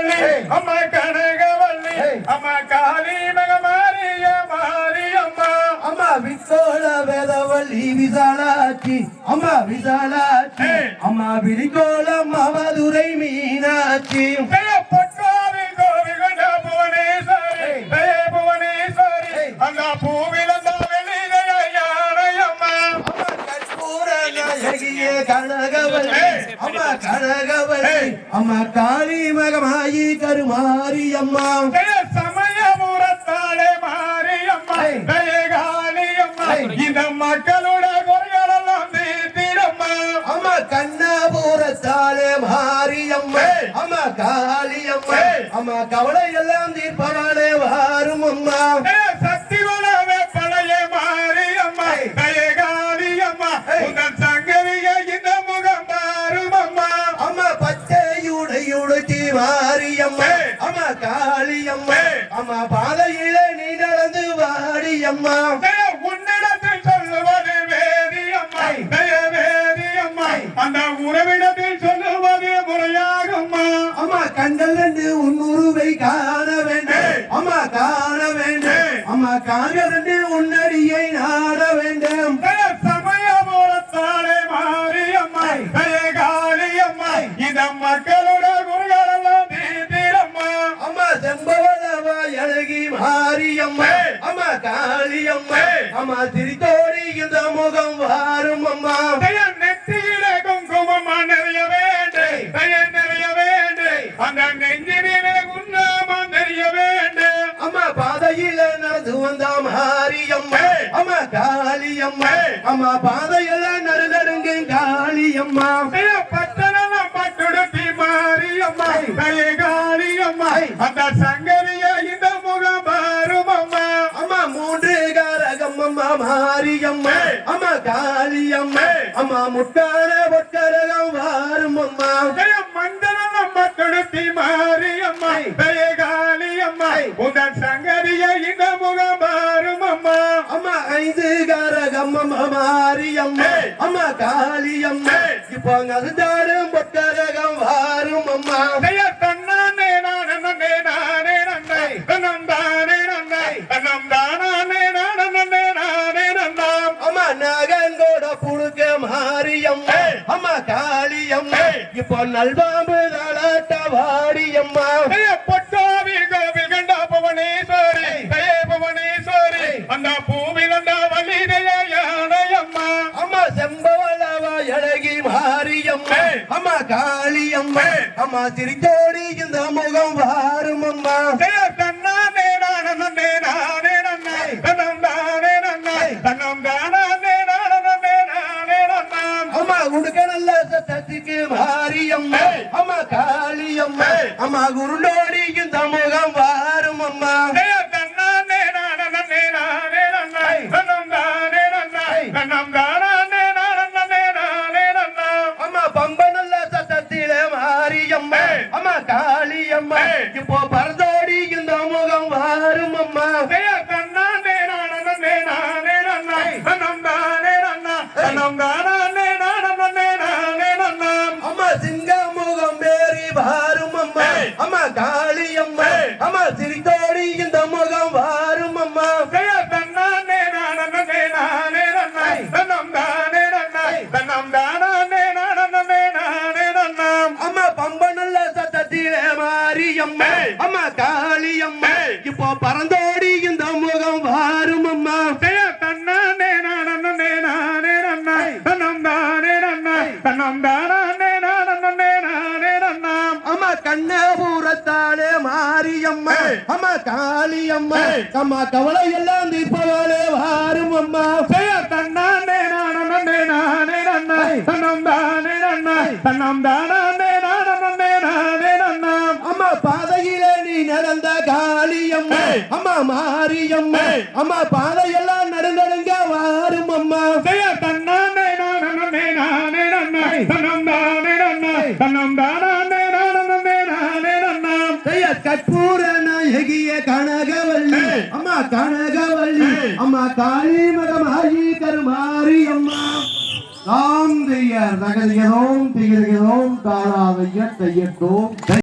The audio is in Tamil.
கனகவல்லி அம்மா கனகவல்லி. அம்மா காளி மகமாரிய மாரியம்மா. அம்மா வித்தோள வேதவள்ளி விசாலாட்சி. அம்மா விசாலாட்சி. அம்மா விழிகோளம் மதுரை மீனாட்சி. கோவி கொண்ட புவனேஸ்வரி. புவனேஸ்வரி. அந்த பூவில் கனகவல்லி. அம்மா கனகவல்லி. அம்மா காளி மகமாயி கருமாரி அம்மா. சமயபுரத்தாளே மாரியம்மா ஜெய காளியம்மா இந்த மக்களோட குறைகளெல்லாம் தீர்த்திடம்மா. அம்மா கண்ணபுரத்தாலே மாரியம்மா அம்மா. அம்மா கவலை எல்லாம் தீர்ப்பவளே வாரும் அம்மா. ஜெய உன்னிடத்தில் சொல்லுவது வேதியம்மா ஜெய வேதியம்மா அந்த உறவிடத்தில் சொல்லுவது முறையாகும்மா. அம்மா கண்டல் என்று உன்னுருவை காண வேண்டும். அம்மா காண வேண்டும். அம்மா காண என்று உன்னடியை நாட வேண்டும். ஜெய சமயபுரத்தாளே மாரியம்மா ஜெய காளியம்மா இந்த மக்களோட தீர்த்திடம்மா அம்மா. செம்பவளவா அழகி மாரியம்மா அம்மா. காளியம்மா. அம்மா திருத்தோடி இந்த முகம் வாரும் அம்மா. ஜெய நெத்தியில குங்குமமா நிறைய வேண்டு. ஜெய நிறைய வேண்டு. அந்த நெஞ்சினிலே குன்னாம நிறைய வேண்டு. அம்மா பாதையில நடந்து வந்த மாரியம்மா. அம்மா காளியம்மா. அம்மா பாதையில நடு நடுங்கு காளியம்மா. பட்டணம் பட்டுடுத்தி மாரியம்மா. காளியம்மா. அந்த சங்கரிய இந்த மாரியம்மா அம்மா காளியம்மா அம்மா முட்டான பொற்கரகம் வாரும் அம்மா ஜெய மண்டலம் பட்டுடுத்தி மாரியம்மா ஜெய காளியம்மா உங்கள் சங்கரிய இந்த முகம் பாரும் அம்மா அம்மா ஐந்து காரகம் அம்மா மாரியம்மா அம்மா காளியம்மா இப்போ அதுதாரும் பொற்கரகம் வாரும் அம்மா மாரியம்மா அம்மா காளியம்மா இப்போ நல்பாம்பு தாளாட்ட வாடியம்மா ஜெய பொட்டாவி கோவில் கண்டா புவனேஸ்வரி. ஜெய புவனேஸ்வரி. அந்த பூவில் அந்த வள்ளிடைய யானையம்மா. அம்மா செம்பவளவா அழகி மாரியம்மா. அம்மா காளியம்மா. அம்மா திருத்தோடி இந்த முகம் வாரும் அம்மா நன்னாம் அம்மா உடுக்க நல்ல சத்தத்துக்கு மாரியம்மா அம்மா காளியம்மா அம்மா குருண்டோடி இந்த முகம் வாரும் அம்மா அம்மா பம்ப நல்ல சத்தத்தில மாரியம்மா அம்மா காளியம்மா இப்போ அம்மா காளியம்மா அம்மா கண்ணபுரத்தாலே மாரியம்மா அம்மா காளியம்மா அம்மா கவலை எல்லாம் தீர்ப்பவளே வாரும் அம்மா. தன்னானே நானே நானே நன்னை. தன்னம் தானே நன்னை. தன்னம் தானே நானே நானே நன்னாம் அம்மா பாதையில நீ நடந்த காளியம்மா அம்மா மாரியம்மா அம்மா பாதையெல்லாம் நடுநடுங்க வாரும் அம்மா. தன்னானே நானே நானே நன்னை. தன்னம் தானே நன்னை. தன்னம் தானே கற்பூர நாயகிய கனகவல்லி. அம்மா கனகவல்லி. அம்மா காளி மகமாயி கருமாரி அம்மா. தாம் தெய்யர் தகதியதோம் திகழ்கிறோம் தாராதைய தையத்தோம்